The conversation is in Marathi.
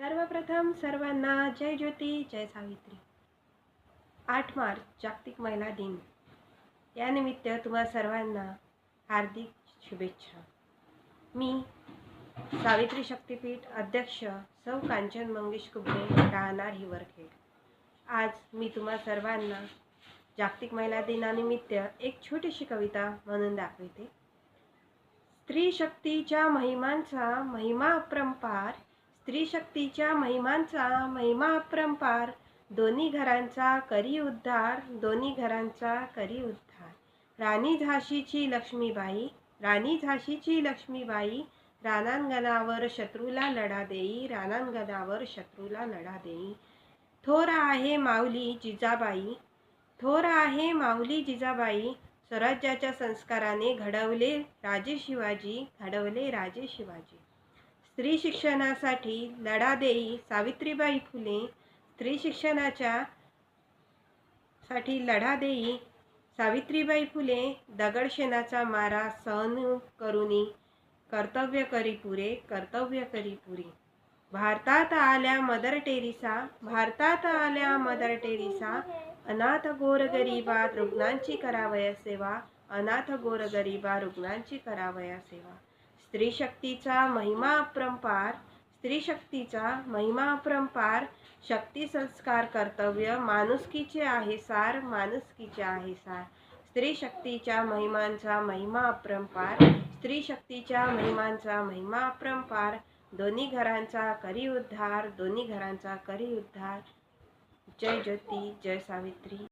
सर्वप्रथम सर्वांना जय ज्योती जय सावित्री. आठ मार्च जागतिक महिला दिन. यानिमित्त तुम्हा सर्वांना हार्दिक शुभेच्छा. मी सावित्री शक्तीपीठ अध्यक्ष सौ कांचन मंगेश कुबले राहणार हिवरखेड. आज मी तुम्हा सर्वांना जागतिक महिला दिनानिमित्त एक छोटीशी कविता म्हणून दाखवते. स्त्री शक्तीच्या महिमांचा महिमा अपरंपार स्त्रीशक्तीच्या महिमांचा महिमा अपरंपार दोन्ही घरांचा करी उद्धार दोन्ही घरांचा करी उद्धार राणी झाशीची लक्ष्मीबाई राणी झाशीची लक्ष्मीबाई रानांगणावर शत्रूला लढा देई रानांगणावर शत्रूला लढा देई. थोर आहे माऊली जिजाबाई थोर आहे माऊली जिजाबाई स्वराज्याच्या संस्काराने घडवले राजे शिवाजी घडवले राजे शिवाजी. स्त्री शिक्षणासाठी लढा देई सावित्रीबाई फुले स्त्री शिक्षणाच्या साठी लढा देई सावित्रीबाई फुले दगडशेनाचा मारा सहन करुनी कर्तव्य करी पुरे कर्तव्य करी पुरी. भारतात आल्या मदर टेरिसा भारतात आल्या मदर टेरिसा अनाथ गोरगरिबा रुग्णांची करावया सेवा अनाथ गोरगरिबा रुग्णांची करावया सेवा. स्त्री शक्तीचा महिमा अपरंपार स्त्री शक्तीचा महिमा अपरंपार शक्ती संस्कार कर्तव्य माणुसकीचे आहे सार माणुसकीचे आहे सार. स्त्री शक्तीच्या महिमांचा महिमा अपरंपार स्त्री शक्तीच्या महिमांचा महिमा अपरंपार दोन्ही घरांचा करी उद्धार दोन्ही घरांचा करी उद्धार. जय ज्योती जय सावित्री.